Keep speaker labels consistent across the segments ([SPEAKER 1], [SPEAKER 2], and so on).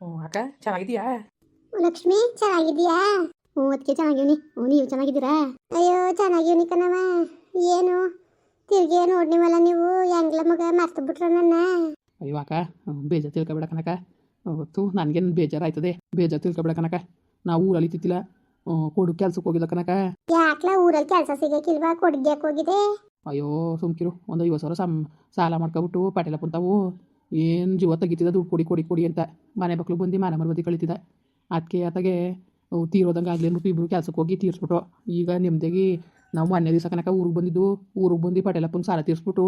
[SPEAKER 1] ಹ್ಞೂ ಅಕ್ಕ ಚೆನ್ನಾಗಿದೀಯಾ
[SPEAKER 2] ಲಕ್ಷ್ಮಿ ಚೆನ್ನಾಗಿದೀಯಾ ಹ್ಞೂ ಅದಕ್ಕೆ ಚೆನ್ನಾಗಿವ್ನಿ. ಹ್ಞೂ ನೀವು ಚೆನ್ನಾಗಿದ್ದೀರಾ? ಅಯ್ಯೋ ಚೆನ್ನಾಗಿವ್ನಿ ಕಣವ ಏನು? ತಿರ್ಗಿ ನೋಡ್ನಿವಲ್ಲ ನೀವು? ಹೆಂಗ್ಲ ಮಗ ಮರ್ತು ಬಿಟ್ರ ನನ್ನ?
[SPEAKER 1] ಅಯ್ಯೋ ಅಕ್ಕ ಬೇಜಾರು ತಿಳ್ಕೊಬೇಡ ಕನಕ ಅವತ್ತು ನನಗೇನು ಬೇಜಾರಾಯ್ತದೆ. ಬೇಜಾರು ತಿಳ್ಕೊಬೇಡ ಕನಕ ನಾವು ಊರಲ್ಲಿ ತಿತ್ತಿಲ್ಲ ಕೊಡು ಕೆಲ್ಸಕ್ಕೆ ಹೋಗಿಲ್ಲ ಕನಕ
[SPEAKER 2] ಯಾಕ್ಲ ಊರಲ್ಲಿ ಕೆಲಸ ಸಿಗಕ್ಕಿಲ್ವಾ ಕೊಡ್ಗ್ಯಾಕ್ ಹೋಗಿದೆ
[SPEAKER 1] ಅಯ್ಯೋ ಸುಮ್ಕಿರು. ಒಂದು ಐವತ್ತು ಸಾವಿರ ಸಮ್ ಸಾಲ ಮಾಡ್ಕೊಬಿಟ್ಟು ಪಟೇಲ ಕುಂತಾವು. ಏನು ಜೀವ ತೆಗಿತಿದ್ದ ದುಡ್ಡು ಕೊಡಿ ಕೊಡಿ ಕೊಡಿ ಅಂತ ಮನೆ ಮಕ್ಳು ಬಂದು ಮನೆ ಮರ್ಬದಿ ಕಳಿತಿದ್ದ ಅದಕ್ಕೆ ಆತಗೆ ತೀರೋದಂಗೆ ಆಗಲಿ ಅಂದ್ಬಿಟ್ಟು ಇಬ್ಬರು ಕೆಲ್ಸಕ್ಕೆ ಹೋಗಿ ತೀರಿಸ್ಬಿಟ್ಟು ಈಗ ನೆಮ್ಮದಿಯಾಗಿ ನಾವು ಮೊನ್ನೆ ದಿವಸ ಕನಕ ಊರಿಗೆ ಬಂದಿದ್ದು. ಊರಿಗೆ ಬಂದು ಪಟೇಲಪ್ಪನ ಸಾಲ ತೀರಿಸ್ಬಿಟ್ಟು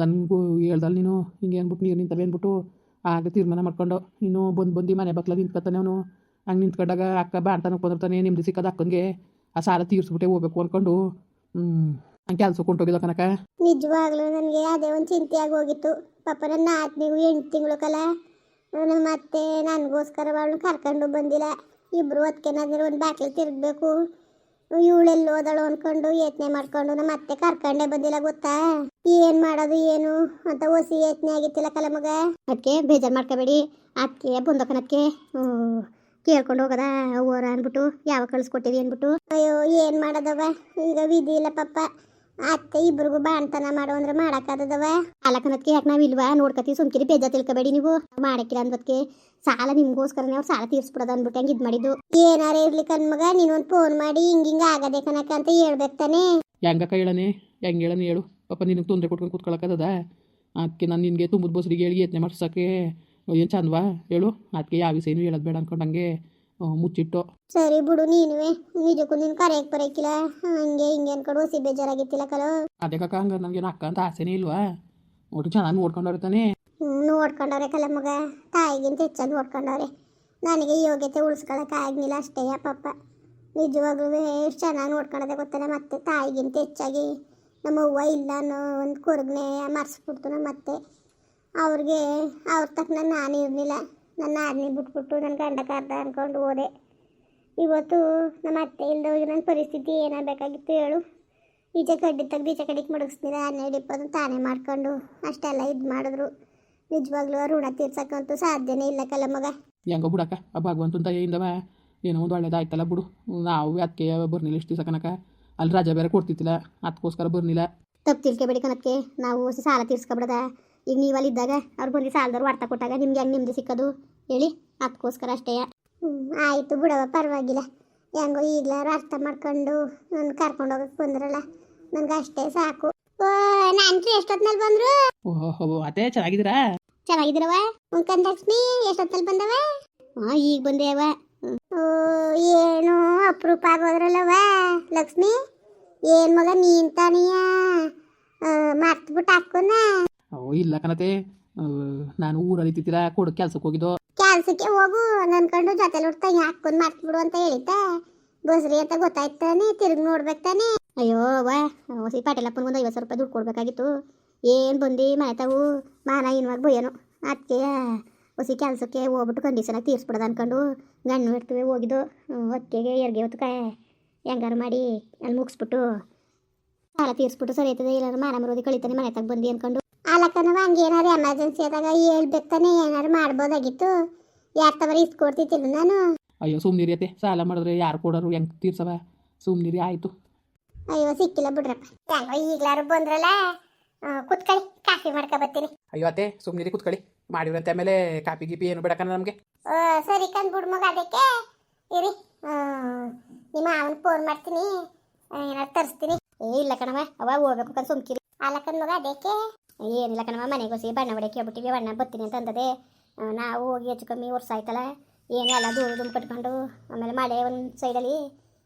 [SPEAKER 1] ನನಗೂ ಹೇಳ್ದಲ್ಲ ನೀನು, ಹಿಂಗೆ ಅಂದ್ಬಿಟ್ಟು ನೀರು ನಿಂತವೆ ಅಂದ್ಬಿಟ್ಟು ಆಗ ತೀರ್ಮಾನ ಮಾಡ್ಕೊಂಡು, ಇನ್ನು ಬಂದು ಬಂದು ಮನೆ ಬಕ್ಲಾಗ ನಿಂತ್ಕೊತಾನೆ ಅವನು. ಹಂಗೆ ನಿಂತ್ಕೊಂಡಾಗ ಅಕ್ಕ ಬಾಣ್ತಾನಕ್ಕೆ ಬಂದಿರ್ತಾನೆ ನಿಮ್ದು ಸಿಕ್ಕದ ಅಕ್ಕನಿಗೆ ಆ ಸಾಲ ತೀರಿಸ್ಬಿಟ್ಟೆ ಹೋಗ್ಬೇಕು ಅಂದ್ಕೊಂಡು ಹಂಗೆ ಕೆಲ್ಸಕ್ಕೆ ಹೊಂಟೋಗಿದ್ದ ಕನಕ.
[SPEAKER 2] ನಿಜವಾಗ್ಲೂ ನನಗೆ ಅದೇ ಒಂದು ಚಿಂತೆಯಾಗಿ ಹೋಗಿತ್ತು. ಪಾಪ ನನ್ನ ಆತ್ಮಿಗೂ ಎಂಟು ತಿಂಗಳು ಕಲ ಮತ್ತೆ ನನಗೋಸ್ಕರ ಅವಳನ್ನ ಕರ್ಕೊಂಡು ಬಂದಿಲ್ಲ. ಇಬ್ರು ಹೊತ್ಕೆನಾದ್ರೆ ಒಂದು ಬಾಟ್ಲಿ ತಿರುಗಬೇಕು. ಇವಳೆಲ್ಲಿ ಓದಾಳು ಅಂದ್ಕೊಂಡು ಯತ್ನೆ ಮಾಡ್ಕೊಂಡು ನಮ್ಮ ಅತ್ತೆ ಕರ್ಕೊಂಡೇ ಬಂದಿಲ್ಲ ಗೊತ್ತಾ? ಏನ್ ಮಾಡೋದು ಏನು ಅಂತ ಹೊಸಿ ಯತ್ನೆ ಆಗಿತ್ತಿಲ್ಲ ಕಲ ಮಗ. ಅದಕ್ಕೆ ಬೇಜಾರು ಮಾಡ್ಕೋಬೇಡಿ. ಅದಕ್ಕೆ ಬಂದಕನಕ್ಕೆ ಕೇಳ್ಕೊಂಡು ಹೋಗದ ಓರ ಅಂದ್ಬಿಟ್ಟು, ಯಾವಾಗ ಕಳಿಸ್ಕೊಟ್ಟಿವಿ ಅಂದ್ಬಿಟ್ಟು. ಅಯ್ಯೋ, ಏನ್ ಮಾಡೋದವ ಈಗ ವಿಧಿ ಇಲ್ಲ ಪಪ್ಪ ಅತ್ತೆ ಇಬ್ರಿಗೂ ಬಾಣ್ತನ ಮಾಡು ಅಂದ್ರೆ ಮಾಡಕ್ಕಾದದವ ಅಲಕನದ್ಕೆ ಯಾಕೆ ನಾವು ಇಲ್ವಾ? ನೋಡ್ಕತಿ ಸುಮ್ಕಿರಿ, ಬೇಜ ತಿಳ್ಕೊಬೇಡಿ ನೀವು. ಮಾಡಕ್ಕಿಲ್ಲ ಅಂದಕ್ಕೆ ಸಾಲ ನಿಮ್ಗೋಸ್ಕರನೇ ಅವ್ರು ಸಾಲ ತೀರ್ಸ್ಬಿಡೋದು ಅನ್ಬಿಟ್ಟು ಹಂಗೆ ಇದು ಮಾಡಿದ್ದು? ಏನಾರ ಇರ್ಲಿ ಕಣ್ಮಗ ನೀನೊಂದು ಫೋನ್ ಮಾಡಿ ಹಿಂಗ ಹಿಂಗ ಆಗದೆ ಅಂತ ಹೇಳ್ಬೇಕು ತಾನೇ.
[SPEAKER 1] ಹೆಂಗಕ್ಕ ಹೇಳನೆ? ಹೆಂಗೆ ಹೇಳನೆ ಹೇಳು. ಪಾಪ ನಿನಗೆ ತೊಂದರೆ ಕೊಟ್ಕೊಂಡು ಕೂತ್ಕೊಳಕ್ಕದ ಅದಕ್ಕೆ ನಾನು ನಿನಗೆ ತುಂಬದ ಬಸ್ರಿಗೆ ಹೇಳಿ ಯತ್ನೆ ಮಾಡ್ಸೋಕ್ಕೆ. ಏನು ಚಂದವಾ, ಹೇಳು. ಅದಕ್ಕೆ ಯಾವ ವಿಷಯನೂ ಹೇಳೋದು ಬೇಡ ಅನ್ಕೊಂಡಂಗೆ. ಮುಚ್ಚಿಟ್ಟು.
[SPEAKER 2] ಸರಿ ಬಿಡು ನೀನುವೆ. ನಿಜಕ್ಕೂ ನೀನು ಕರೆಯಕ್ ಬರಕಿಲ್ಲ. ಹಂಗೆ ಹಿಂಗೆ ಅನ್ಕೊಂಡು ಹೊಸಿ ಬೇಜಾರಾಗಿತ್ತಿಲ್ಲ ಕಲೋ
[SPEAKER 1] ಅದೇ ಕಕ್ಕ ಹಂಗ ನನಗೆ ಅಕ್ಕ ಅಂತ ಆಸೆನೇ ಇಲ್ವಾ? ಒಟ್ಟು ಚೆನ್ನಾಗಿ ನೋಡ್ಕೊಂಡವ್ರೆ
[SPEAKER 2] ಹ್ಮ್, ನೋಡ್ಕೊಂಡವ್ರೆ ಕಲ ಮಗ. ತಾಯಿಗಿಂತ ಹೆಚ್ಚಾಗಿ ನೋಡ್ಕೊಂಡವ್ರೆ. ನನಗೆ ಯೋಗ್ಯತೆ ಉಳಿಸ್ಕೊಳಕ್ ಆಗ್ಲಿಲ್ಲ ಅಷ್ಟೇ ಪಾಪ. ನಿಜವಾಗ್ಲೂ ಎಷ್ಟು ಚೆನ್ನಾಗಿ ನೋಡ್ಕೊಳದೆ ಗೊತ್ತಲ್ಲ ಮತ್ತೆ? ತಾಯಿಗಿಂತ ಹೆಚ್ಚಾಗಿ ನಮ್ಮ ಅವ್ವ ಇಲ್ಲ ಅನ್ನೋ ಒಂದು ಕೊರಗ್ನೆ ಮರ್ಸ್ಬಿಡ್ತು ನಮ್ಮ ಮತ್ತೆ. ಅವ್ರಿಗೆ ಅವ್ರ ತಕ್ಕ ನಾನು ಇರಲಿಲ್ಲ ನನ್ನ ಆದ್ನಿ ಬಿಟ್ಬಿಟ್ಟು ನನ್ನ ಗಂಡ ಕಾರ್ದ ಅಂದ್ಕೊಂಡು ಹೋದೆ. ಇವತ್ತು ನಮ್ಮ ಅತ್ತೆ ಇಲ್ದೋಗಿ ನನ್ನ ಪರಿಸ್ಥಿತಿ ಏನಾಗಬೇಕಾಗಿತ್ತು ಹೇಳು. ಈಚೆ ಕಡ್ಡಿ ತೆಗ್ದು ಈಚೆ ಕಡೆಗೆ ಮಡಗಿಸ್ತಿದ್ದೆ ಹನ್ನೆರಡು ಇಪ್ಪತ್ತು ತಾನೇ ಮಾಡ್ಕೊಂಡು. ಅಷ್ಟೆಲ್ಲ ಇದು ಮಾಡಿದ್ರು. ನಿಜವಾಗ್ಲೂ ಋಣ ತೀರ್ಸಕ್ಕಂತೂ ಸಾಧ್ಯನೇ ಇಲ್ಲ ಕಲ ಮಗ.
[SPEAKER 1] ಹೆಂಗೋ ಬಿಡಕ್ಕ ಆ ಭಗವಂತನ ದಯೆಯಿಂದವ ಏನೋ ಒಂದು ಒಳ್ಳೇದಾಯ್ತಲ್ಲ ಬಿಡು. ನಾವು ಅದಕ್ಕೆ ಬರ್ನಿಲ್ಲ ಇಷ್ಟು ದಿವಸ ಕನಕ ಅಲ್ಲಿ ರಜೆ ಬೇರೆ ಕೊಡ್ತಿತ್ತಿಲ್ಲ ಅದಕ್ಕೋಸ್ಕರ ಬರ್ನಿಲ್ಲ.
[SPEAKER 2] ತಪ್ಪು ತಿಳ್ಕೊಬೇಡಿ ಕಣಕ್ಕೆ ನಾವು ಸಾಲ ತೀರ್ಸ್ಕೊಬಿಡದ. ಈಗ ನೀವಲ್ಲಿದ್ದಾಗ ಅವ್ರು ಬಂದು ಸಾಲದವ್ರು ವಾರ್ತಾ ಕೊಟ್ಟಾಗ ನಿಮ್ಗೆ ಹೆಂಗೆ ನಿಮ್ಮದು ಸಿಕ್ಕೋದು? ಹೇಳಿ ಅದಕ್ಕೋಸ್ಕರ ಅಷ್ಟೇ. ಆಯಿತು ಬಿಡವ ಪರವಾಗಿಲ್ಲ. ಹೆಂಗೋ ಈಗಲಾರು ಅರ್ಥ ಮಾಡ್ಕೊಂಡು ನನ್ನ ಕರ್ಕೊಂಡು ಹೋಗಕ್ಕೆ ಬಂದ್ರಲ್ಲ ನನಗೆ ಅಷ್ಟೇ ಸಾಕು. ಓ ನಾನು ಎಷ್ಟೊತ್ತಿನಲ್ಲಿ ಬಂದರು?
[SPEAKER 1] ಓಹೋ ಅದೇ ಚೆನ್ನಾಗಿದ್ದೀರಾ?
[SPEAKER 2] ಚೆನ್ನಾಗಿದ್ದೀರವ ಮುಖಂಡ ಲಕ್ಷ್ಮಿ ಎಷ್ಟೊತ್ತಲ್ಲಿ ಬಂದವ ಹಾಂ ಈಗ ಬಂದೇವ ಓ ಏನು ಅಪರೂಪ ಆಗೋದ್ರಲ್ಲವ ಲಕ್ಷ್ಮಿ? ಏನ್ ಮಗ ನೀನ್ ತಾನಿಯ ಮರ್ತ್ಬಿಟ್ಟು ಹಾಕೋನ
[SPEAKER 1] ಓ ಇಲ್ಲ ಕಣತೆ. ನಾನು ಊರಲ್ಲಿ ತಿತ್ತಿರ ಕೊಡು ಕೆಲ್ಸಕ್ಕೆ ಹೋಗಿದ್ದು.
[SPEAKER 2] ಕೆಲ್ಸಕ್ಕೆ ಹೋಗು ನನ್ಕೊಂಡು ಜೊತೆಲಿ ಹುಡ್ತಾ ಹಾಕೊಂಡ್ ಮಾಡ್ಬಿಡು ಅಂತ ಹೇಳಿತ ಬಸ್ರಿ ಅಂತ ಗೊತ್ತಾಯ್ತಾನೆ ತಿರುಗಿ ನೋಡ್ಬೇಕು ತಾನೆ. ಅಯ್ಯೋ ವಾ ಹೊಸಿ ಪಾಟೀಲಪ್ಪನ ಒಂದು ಐವತ್ತು ಸಾವಿರ ರೂಪಾಯಿ ದುಡ್ಡು ಕೊಡ್ಬೇಕಾಗಿತ್ತು. ಏನು ಬಂದು ಮನೆ ತಾವು? ಮಾನ ಇನ್ವಾಗ ಬಯ್ಯನು. ಅದಕ್ಕೆ ಹೊಸಿ ಕೆಲಸಕ್ಕೆ ಹೋಗ್ಬಿಟ್ಟು ಕಂಡೀಷನಾಗಿ ತೀರ್ಸ್ಬಿಡೋದು ಅನ್ಕೊಂಡು ಗಣ್ಣು ಇಡ್ತೀವಿ ಹೋಗಿದ್ದು. ಹೊತ್ತಿಗೆ ಎರ್ಗೆ ಹೊತ್ತು ಕಾಯ ಹೆಂಗಾರು ಮಾಡಿ ಅಲ್ಲಿ ಮುಗಿಸ್ಬಿಟ್ಟು ಸಾಲ ತೀರ್ಸ್ಬಿಟ್ಟು ಸರಿ ಆಯ್ತದೆ ಇಲ್ಲ ಮಾನ ಮರೋದಿ ಕಳಿತಾನೆ ಮನೆ ತಗ ಬಂದು ಅನ್ಕೊಂಡು. ಅಲ್ಲಕ್ಕ ಹಂಗೆ ಹಂಗೇನಾದ್ರು ಎಮರ್ಜೆನ್ಸಿ ಆದಾಗ ಹೇಳ್ಬೇಕು ತಾನೆ, ಏನಾರು ಮಾಡ್ಬೋದಾಗಿತ್ತು. ಯಾರ ತವರ ಇಸ್ಕೊಡ್ತಿದ್ದಿಲ್ಲ ನಾನು?
[SPEAKER 1] ಅಯ್ಯೋ ಸುಮ್ಮನಿರಿ ಅತ್ತೆ. ಸಾಲ ಮಾಡಿದ್ರೆ ಯಾರು ಕೊಡೋರು? ಹೆಂಗೆ ತೀರ್ಸವ? ಸುಮ್ಮನಿರಿ ಆಯ್ತು.
[SPEAKER 2] ಅಯ್ಯೋ ಸಿಕ್ಕಿಲ್ಲ ಬಿಡ್ರಪ್ಪ. ಹೆಂಗೋ ಈಗ್ಲಾರು ಬಂದ್ರಲ್ಲ? ಕುತ್ಕಳಿ ಕುತ್ಕೊಳ್ಳಿ ಕಾಫಿ ಮಾಡ್ಕೊ ಬರ್ತೀನಿ
[SPEAKER 1] ಅಯ್ಯೋ ಅತ್ತೆ ಸುಮ್ನಿರಿ ಕುತ್ಕಳಿ ಮಾಡಿವ್ರಂತೆ ಆಮೇಲೆ ಕಾಪಿ ಗೀಪಿ ಏನು ಬೇಡ ಕಣ ನಮಗೆ.
[SPEAKER 2] ಸರಿ ಕಂದ್ ಬಿಡ್ ಮಗ ಅದಕ್ಕೆ. ಇರಿ. ನಿಮ್ಮ ಅವನ್ ಫೋನ್ ಮಾಡ್ತೀನಿ. ಏನಾರು ತರಿಸ್ತೀನಿ. ಏ ಇಲ್ಲ ಕಣವ ಅವಾಗ ಹೋಗ್ಬೇಕು ಕಂದ್ ಸುಮ್ಕಿರಿ. ಅಲ್ಲ ಕಂದ್ ಮಗ ಅದಕ್ಕೆ. ಏನಿಲ್ಲ ಕಣವ ಮನೆಗೋಸಿ ಬಣ್ಣ ಹೊಡೆ ಕೇಳ್ಬಿಟ್ಟಿವಿ ಬಣ್ಣ ಬರ್ತೀನಿ ಅಂತ ಅಂದದೆ. ನಾವು ಹೋಗಿ ಹೆಚ್ಚು ಕಮ್ಮಿ ವರ್ಷ ಆಯ್ತಲ್ಲ, ಏನು ಎಲ್ಲ ದೂರ ದುಮ್ ಕಟ್ಕೊಂಡು, ಆಮೇಲೆ ಮಳೆ ಒಂದು ಸೈಡಲ್ಲಿ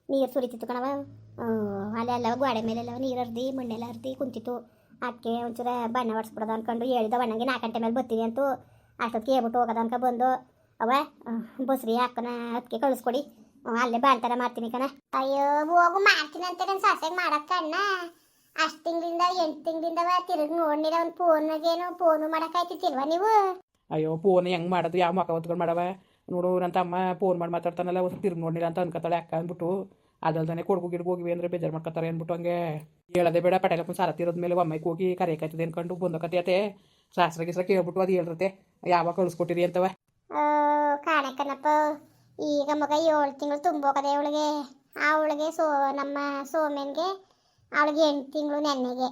[SPEAKER 2] ನೀರು ಸುರಿತಿತ್ತು ಕಣವ ಅಲ್ಲೆಲ್ಲ ಗೋಡೆ ಮೇಲೆಲ್ಲ ನೀರು ಹರಿದು, ಮಣ್ಣೆಲ್ಲ ಹರಿದು ಕುಂತಿತ್ತು. ಅದಕ್ಕೆ ಒಂಚೂರ ಬಣ್ಣ ಹೊಡ್ಸ್ಬಿಡೋದು ಅನ್ಕೊಂಡು ಹೇಳಿದ ಬಣ್ಣಗೆ ನಾಲ್ಕು ಗಂಟೆ ಮೇಲೆ ಬರ್ತೀವಿ ಅಂತೂ ಅಷ್ಟೊತ್ತಿಗೆ ಹೇಳ್ಬಿಟ್ಟು ಹೋಗೋದು ಅನ್ಕ ಬಂದು ಅವ ಬಸ್ರಿ ಹಾಕೋಣ ಅದಕ್ಕೆ ಕಳಿಸ್ಕೊಡಿ. ಅಲ್ಲೇ ಬಾಣ್ತಾರ ಮಾಡ್ತೀನಿ ಕಣ. ಅಯ್ಯೋ, ಹೋಗು ಮಾಡ್ತೀನಿ ಅಂತ ನನ್ನ ಸಾಸಾಗಿ ಮಾಡಕ್ಕ ಅಷ್ಟು ತಿಂಗಳಿಂದ ಎಂಟು ತಿಂಗಳಿಂದ ತಿರುಗಿ ನೋಡಿದ ಒಂದು ಫೋನಾಗೇನು ಫೋನು ಮಾಡೋಕ್ಕಾಯ್ತಿತ್ತಿಲ್ವ ನೀವು?
[SPEAKER 1] ಅಯ್ಯೋ ಫೋನ್ ಹೆಂಗೆ ಮಾಡೋದು ಯಾವ ಮಕ್ಕ ಹೊತ್ಕೊಂಡು ಮಾಡವ? ನೋಡು ನನ್ನ ತಮ್ಮ ಫೋನ್ ಮಾಡಿ ಮಾತಾಡ್ತಾನಲ್ಲ, ಒಂದು ತಿರ್ಗಿ ನೋಡಿಲ್ಲ ಅಂತ ಅನ್ಕೋತಾಳೆ ಅಕ್ಕ ಅಂದ್ಬಿಟ್ಟು. ಅದಲ್ದಾನೆ ಕೊಡ್ಗು ಗಿಡ್ಗು ಹೋಗಿವಿ ಅಂದರೆ ಬೇಜಾರು ಮಾಡ್ಕೊತಾರೆ ಅಂದ್ಬಿಟ್ಟು ಹಂಗೆ. ಹೇಳದೆ ಬೇಡ, ಪಟೇಲಪ್ಪನ ಸಾಲ ತೀರೋದ ಮೇಲೆ ಒಮ್ಮೆಗೆ ಹೋಗಿ ಕರೆಯಕಾಯ್ತದೆ ಅನ್ಕೊಂಡು ಕತೆ ಅತ್ತೆ. ಶಾಸ್ತ್ರ ಗಿಸ್ರ ಕೇಳ್ಬಿಟ್ಟು ಅದು ಹೇಳಿರತ್ತೆ. ಯಾವಾಗ ಕಳಿಸ್ಕೊಟ್ಟಿರಿ ಅಂತವ?
[SPEAKER 2] ಕಾಣಕ್ಕನಪ್ಪ. ಈಗ ಮಗ ಏಳು ತಿಂಗಳು ತುಂಬೋಕದೆ ಅವಳಿಗೆ. ಅವಳಿಗೆ ಸೋ, ನಮ್ಮ ಸೋಮ್ಯನ್ಗೆ, ಅವಳಿಗೆ ಎಂಟು ತಿಂಗಳು ನೆನ್ನೆಗೆ.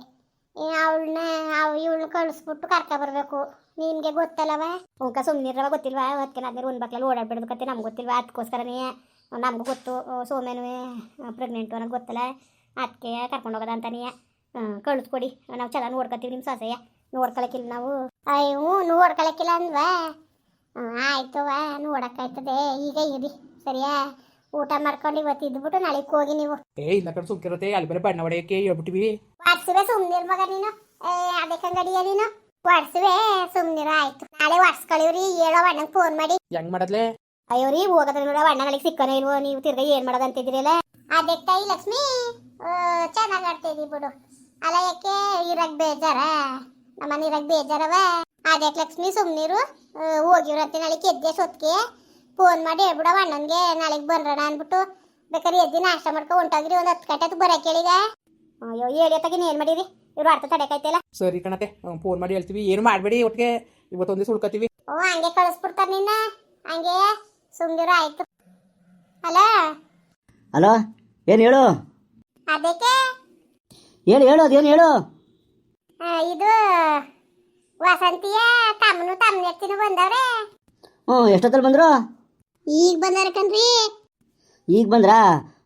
[SPEAKER 2] ಅವಳನ್ನ ಅವ್ ಇವಳನ್ನ ಕಳಿಸ್ಬಿಟ್ಟು ಕರ್ಕ ಬರಬೇಕು. ನಿನ್ಗೆ ಗೊತ್ತಲ್ಲವ? ಉಂಕ ಸುಮ್ಮನಿರವ ಗೊತ್ತಿಲ್ವಾ? ಅದಕ್ಕೆ ನಾದ್ಮೇಲೆ ಒಂದು ಬಕ್ಲಲ್ಲಿ ಓಡಾಡ್ಬಿಡೋದು ಕತೆ ನಮ್ಗೆ ಗೊತ್ತಿಲ್ವಾ? ಅದಕ್ಕೋಸ್ಕರನೇ ನಮಗೂ ಗೊತ್ತು. ಸೋಮೇನು ಪ್ರೆಗ್ನೆಂಟು ಅನ್ನೋದು ಗೊತ್ತಲ್ಲ? ಅದಕ್ಕೆ ಕರ್ಕೊಂಡು ಹೋಗೋದ ಅಂತಾನೆ ಕಳಿಸ್ಕೊಡಿ ನಾವು ಚೆನ್ನಾಗಿ ನೋಡ್ಕೊತೀವಿ ನಿಮ್ಮ ಸೊಸೆಯ. ನೋಡ್ಕೊಳಕ್ಕಿಲ್ಲ ನಾವು. ಅಯ್ಯೋ ನೋಡ್ಕೊಳಕ್ಕಿಲ್ಲ ಅಂದ್ವಾ? ಆಯ್ತವ ನೋಡಕ್ಕಾಯ್ತದೆ. ಈಗ ಇರಿ. ಸರಿಯಾ? ಊಟ ಮಾಡ್ಕೊಂಡು ಇವತ್ತು ಇದ್ಬಿಟ್ಟು ನಾಳೆಗೆ ಹೋಗಿ ನೀವು.
[SPEAKER 1] ಏ ಇಲ್ಲ ಕಡೆ ಸುಮ್ಕಿರತ್ತೆ ಅಲ್ಲಿ ಬರೀ ಬಣ್ಣ ಹೊಡೆಯಕ್ಕೆ ಹೇಳ್ಬಿಟ್ಟಿವಿ
[SPEAKER 2] ಸುಮ್ಮನೆ ಮಗ ನೀನು. ಏ ಅದಕ್ಕಂಗಡಿಯ ನೀನು. ವಾಟ್ಸುವೆ ಸುಮ್ನಿರ ಆಯ್ತು. ನಾಳೆ ವಾಟ್ಸ್ ಕಳಿವ್ರಿ ಹೇಳೋ ಅಣ್ಣಂಗ್ ಫೋನ್ ಮಾಡಿ.
[SPEAKER 1] ಹೆಂಗ್ ಮಾಡದ್ಲೆ?
[SPEAKER 2] ಅಯ್ಯೋ ರೀ ಹೋಗದ್ರ ನೋಡ ಅಣ್ಣಗಳಿಗೆ ಸಿಕ್ಕನೇ ಇಲ್ವೋ ನೀವು ತಿರ್ಗಾ ಏನ್ ಮಾಡೋದು ಅಂತಿದ್ರಲ್ಲ ಅದಕ್ಕೆ ತಾಯಿ ಲಕ್ಷ್ಮಿ? ಚೆನ್ನಾಗಿ ಆಡ್ತಾ ಇದೀವಿ ಬಿಡು. ಅಲ್ಲ ಯಾಕೆ ಇರಕ್ ಬೇಜಾರ? ನಮ್ಮನೆ ಇರಕ್ ಬೇಜಾರವ? ಅದಕ್ಕೆ ಲಕ್ಷ್ಮಿ ಸುಮ್ನಿರು. ಹೋಗಿವ್ರಂತೆ ನಾಳೆ ಎದ್ದೆ ಸೊತ್ಕೆ. ಫೋನ್ ಮಾಡಿ ಹೇಳ್ಬಿಡವ ಅಣ್ಣನ್ಗೆ ನಾಳೆಗೆ ಬಂದ್ರಣ ಅನ್ಬಿಟ್ಟು ಬೇಕಾದ್ರೆ ಎದ್ದಿ ನಾಷ್ಟ ಮಾಡ್ಕೊ ಹೊಂಟೋಗ್ರಿ ಒಂದು ಹತ್ತು ಗಂಟೆ ಬರಕ್ಕೆ ಹೇಳಿಗ ಅಯ್ಯೋ ಹೇಳಿ ತಗಿನ ಏನ್ ಮಾಡಿರಿ ಇವ್ರು ಅರ್ಥ ತಡೆಕಾಯ್ತಿಲ್ಲ
[SPEAKER 1] ಸರಿ ಕಣತೆ ಫೋನ್ ಮಾಡಿ ಹೇಳ್ತೀವಿ. ಏನು ಮಾಡಬೇಡಿ ಒಟ್ಟಿಗೆ ಇವತ್ತೊಂದೇ ಸುಳ್ಕತ್ತೀವಿ.
[SPEAKER 2] ಓ ಹಂಗೆ ಕಳಿಸ್ಬಿಡ್ತಾರ ನಿನ್ನ? ಹಂಗೆ? ಸುಮ್ನಿರು ಆಯ್ತು. ಅಲ್ಲ
[SPEAKER 3] ಹಲೋ ಏನು ಹೇಳು?
[SPEAKER 2] ಅದಕ್ಕೆ?
[SPEAKER 3] ಏನು ಹೇಳು ಅದೇನು ಹೇಳು?
[SPEAKER 2] ಆ, ಇದು ವಸಂತಿಯ ತಮ್ಮನು ತಮ್ಮನ ಎತ್ತಿನ ಬಂದವ್ರೆ.
[SPEAKER 3] ಹ್ಞೂ ಎಷ್ಟೊತ್ತಲ್ಲಿ ಬಂದರು?
[SPEAKER 2] ಈಗ ಬಂದಾರ ಕಣ್ರಿ.
[SPEAKER 3] ಈಗ ಬಂದ್ರಾ?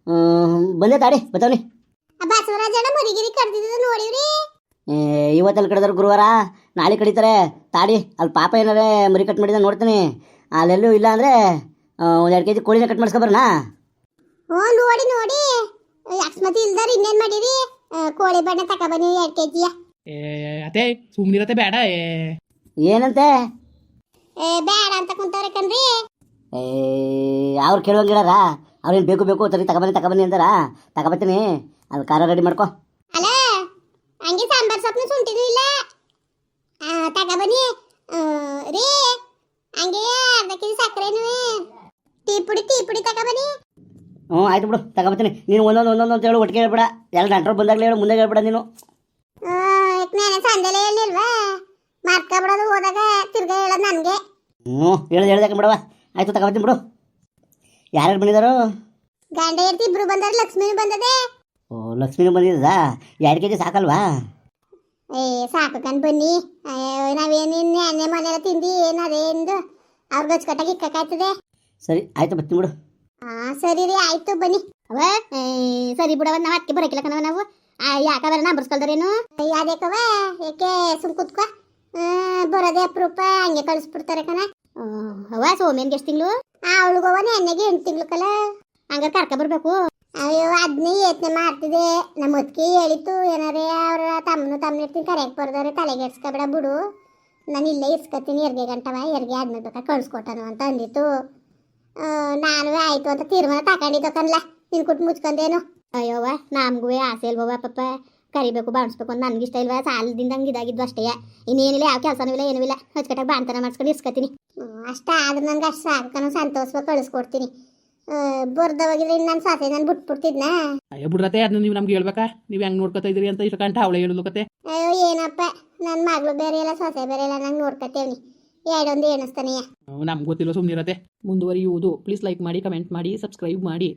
[SPEAKER 3] ಹ್ಮ್, ಬಂದೆ ತಾಡಿ ಬತ್ತವನಿ.
[SPEAKER 2] ಬಸವರಾಜಣ್ಣ ಮರಿಗಿರಿ ಕಡ್ದಿದ್ದು ನೋಡಿವ್ರಿ?
[SPEAKER 3] ಇವತ್ತಲ್ಲಿ ಕಡಿದ್ರು ಗುರುವಾರ? ನಾಳೆ ಕಡಿತಾರೆ. ತಾಡಿ ಅಲ್ಲಿ ಪಾಪ ಏನಾರೇ ಮರಿ ಕಟ್ ಮಾಡಿದ ನೋಡ್ತೀನಿ. ಅಲ್ಲೆಲ್ಲೂ ಇಲ್ಲ ಅಂದರೆ ಒಂದು ಎರಡು ಕೆಜಿ ಕೋಳಿನ ಕಟ್ ಮಾಡಿಸ್ಕೊಬರೋಣ
[SPEAKER 2] ಹ್ಞೂ ನೋಡಿ ನೋಡಿ. ಅಕಸ್ಮತಿ ಇಲ್ದಾರ ಇನ್ನೇನ್ ಮಾಡಿರಿ? ಕೋಳಿ ಬಣ್ಣ ತಗೊಬನ್ನಿ ಎರಡು ಕೆ ಜಿಯ
[SPEAKER 1] ಏ ಅತ್ತೆ ಸುಮ್ನಿರತ್ತೆ ಬೇಡ ಏ.
[SPEAKER 3] ಏನಂತೆ?
[SPEAKER 2] ಬೇಡ ಅಂತ ಕುಂತವ್ರೆ ಕಣ್ರಿ.
[SPEAKER 3] ಏ ಅವ್ರು ಕೇಳುವಂಗಿಡಾರ ಅವ್ರೇನು ಬೇಕು ಬೇಕು ತರಿ ತಗೊಬನ್ನಿ ತಗೊಬನ್ನಿ ಅಂತಾರ? ತಗೊಬತ್ತೀನಿ ಅದು ಖಾರ ರೆಡಿ ಮಾಡ್ಕೊ.
[SPEAKER 2] ಅಲ್ಲ ಹಂಗೆ ಸಾಂಬಾರ್ ಸೊಪ್ಪು ಶುಂಠಿನೂ ಇಲ್ಲ. ತಗ ಬನ್ನಿ. ರೀ ಹಂಗೆ ಅರ್ಧ ಕೆ ಜಿ ಸಕ್ಕರೆನೂ. ಟೀ ಪುಡಿ ಟೀ ಪುಡಿ ತಗೊಬನ್ನಿ
[SPEAKER 3] ಹ್ಞೂ ಆಯ್ತು ಬಿಡು ತಗೋಬತ್ತೀನಿ ನೀನು ಒಂದೊಂದು ಒಂದೊಂದು ಅಂತ ಹೇಳು ಒಟ್ಟಿಗೆ ಹೇಳ್ಬೇಡ. ಎಲ್ಲ ಗಂಟರು ಬಂದಾಗಲೇ ಹೇಳು ಮುಂದೆ ಹೇಳ್ಬೇಡ ನೀನು.
[SPEAKER 2] ನಾನು ಸಂದೆಲೆ ಹೇಳಿಲ್ವಾ? ಮಾರ್ಕೊಬಿಡೋದು ಹೋದಾಗ ತಿರ್ಗ ಹೇಳೋದು ನನಗೆ.
[SPEAKER 3] ಹ್ಞೂ ಹೇಳ್ದು ಹೇಳ್ದಾಕ ಬಿಡವ? ಆಯ್ತು ತಗೊಬತ್ತೀನಿ ಬಿಡು. ಯಾರ್ಯಾರು ಬಂದಿದ್ದಾರೋ
[SPEAKER 2] ಗಂಡ ಎರ್ತಿ ಇಬ್ರು ಬಂದಾರ ಲಕ್ಷ್ಮೀ ಬಂದದೆ.
[SPEAKER 3] ಓ ಲಕ್ಷ್ಮೀ ಬಂದಿದ್ದಾ? ಎರಡು ಕೆ ಜಿ ಸಾಕಲ್ವಾ?
[SPEAKER 2] ಏ ಸಾಕು ಕಣ್ ಬನ್ನಿ. ಅಯ್ಯೋ, ನಾವೇನು ಎಣ್ಣೆ ಮನೆಲ್ಲ ತಿಂದು? ಏನು ಅದೇಂದು ಅವ್ರಿಗೆ ಕಟ್ಟಾಗಿ ಇಕ್ಕಾಯ್ತದೆ
[SPEAKER 3] ಸರಿ ಆಯ್ತು ಬರ್ತೀನಿ ಬಿಡು.
[SPEAKER 2] ಹಾ ಸರಿ ರೀ ಆಯ್ತು ಬನ್ನಿ. ಅವ ಸರಿ ಬಿಡವ ನಾವು ಅದಕ್ಕೆ ಬರಕಿಲ್ಲ ಕಣವ ನಾವು. ಯಾಕಂದ್ರೆ ನಂಬರ್ಸ್ಕೊಳ್ದಾರೇನು ಯಾವ್ದೇಕವ ಯಾಕೆ ಸುಮ್ ಕುತ್ಕೋ. ಆ, ಬರೋದೇ ಅಪರೂಪ ಹಂಗೆ ಕಳಿಸ್ಬಿಡ್ತಾರೆ ಕಣ. ಆ, ಅವ ಸೋಮೇನ್ಗೆ ಎಷ್ಟು ತಿಂಗಳು? ಅವಳಿಗವ ನೆನ್ನೆಗೆ ಎಂಟು ತಿಂಗಳು ಕಲ. ಹಂಗಾರೆ ಕರ್ಕ ಬರ್ಬೇಕು. ಅಯ್ಯೋ ಅದನ್ನೇ ಯೋಚನೆ ಮಾಡ್ತಿದೆ ನಮ್ಮ ಅತ್ತಿಗೆ ಹೇಳಿತ್ತು, ಏನಾರೇ ಅವ್ರ ತಮ್ಮನು ತಮ್ಮ ಇರ್ತೀನಿ ಕರೆಕ್ಟ್ ಬರ್ದವ್ರೆ, ತಲೆಗೆ ಇಸ್ಕೊಬೇಡ ಬಿಡು. ನಾನು ಇಲ್ಲೇ ಇಸ್ಕೊತೀನಿ, ಎರ್ಗೆ ಗಂಟವ, ಎರ್ಗೆ ಆದ್ಮೇಲೆ ಬೇಕಾ ಕಳ್ಸ್ಕೊಟ್ಟನು ಅಂತ ಅಂದಿತ್ತು. ನಾನು ಆಯ್ತು ಅಂತ ತೀರ್ಮಾನ ತಗೊಂಡಿದ್ದು ಕನ್ಲ ನಿನ್ ಕುಟ್ ಮುಚ್ಕೊಂಡೇನು? ಅಯ್ಯೋವ ನಮಗೂ ಆಸೆ ಇಲ್ವವ ಪಪ್ಪ ಕರಿಬೇಕು, ಬಾಣಿಸ್ಬೇಕು ಅಂತ ಇಷ್ಟ ಇಲ್ವಾ? ಸಾಲದಿಂದ ಹಂಗೆ ಇದಾಗಿದ್ದು ಅಷ್ಟೇ. ಇನ್ನೇನಿಲ್ಲ, ಯಾವ ಕೆಲಸನೂ ಇಲ್ಲ, ಏನೂ ಇಲ್ಲ. ಹಚ್ಕಟ್ಟಾಗ ಬಾಣ್ತನ ಮಾಡಿಸ್ಕೊಂಡು ಇಸ್ಕೊತೀನಿ. ಅಷ್ಟ ಆದ್ರೆ ನನಗೆ ಅಷ್ಟು ಸಾಕು ಸಂತೋಷವಾಗಿ ಕಳಿಸ್ಕೊಡ್ತೀನಿ. ಬರ್ದವಾಗಿದ್ರೆ ನನ್ನ ಸಾಸೆ ನಾನು ಬಿಟ್ಬಿಡ್ತಿದ್ನಾ?
[SPEAKER 1] ಅಯ್ಯ ಬಿಡ್ರತೆ ಅದನ್ನ ನೀವು ನಮ್ಗೆ ಹೇಳ್ಬೇಕಾ? ನೀವು ಹೆಂಗ್ ನೋಡ್ಕೊತಾ ಇದ್ರಿ ಅಂತ ಇಷ್ಟು ಕಂಠ ಅವಳೆ ಹೇಳಲು ಕತೆ
[SPEAKER 2] ಅಯ್ಯೋ ಏನಪ್ಪ ನನ್ನ ಮಗಳು ಬೇರೆ ಎಲ್ಲ ಸಾಸೆ ಬೇರೆ ಎಲ್ಲ ನಂಗೆ ನೋಡ್ಕೊತೇವ್ನಿ. ಎರಡೊಂದು ಎಣಿಸ್ತಾನೆಯ
[SPEAKER 1] ನಮ್ಗೆ ಗೊತ್ತಿಲ್ಲ ಸುಮ್ಮನಿರತ್ತೆ ಮುಂದುವರಿಯುವುದು. ಪ್ಲೀಸ್ ಲೈಕ್ ಮಾಡಿ ಕಮೆಂಟ್ ಮಾಡಿ ಸಬ್ಸ್ಕ್ರೈಬ್ ಮಾಡಿ.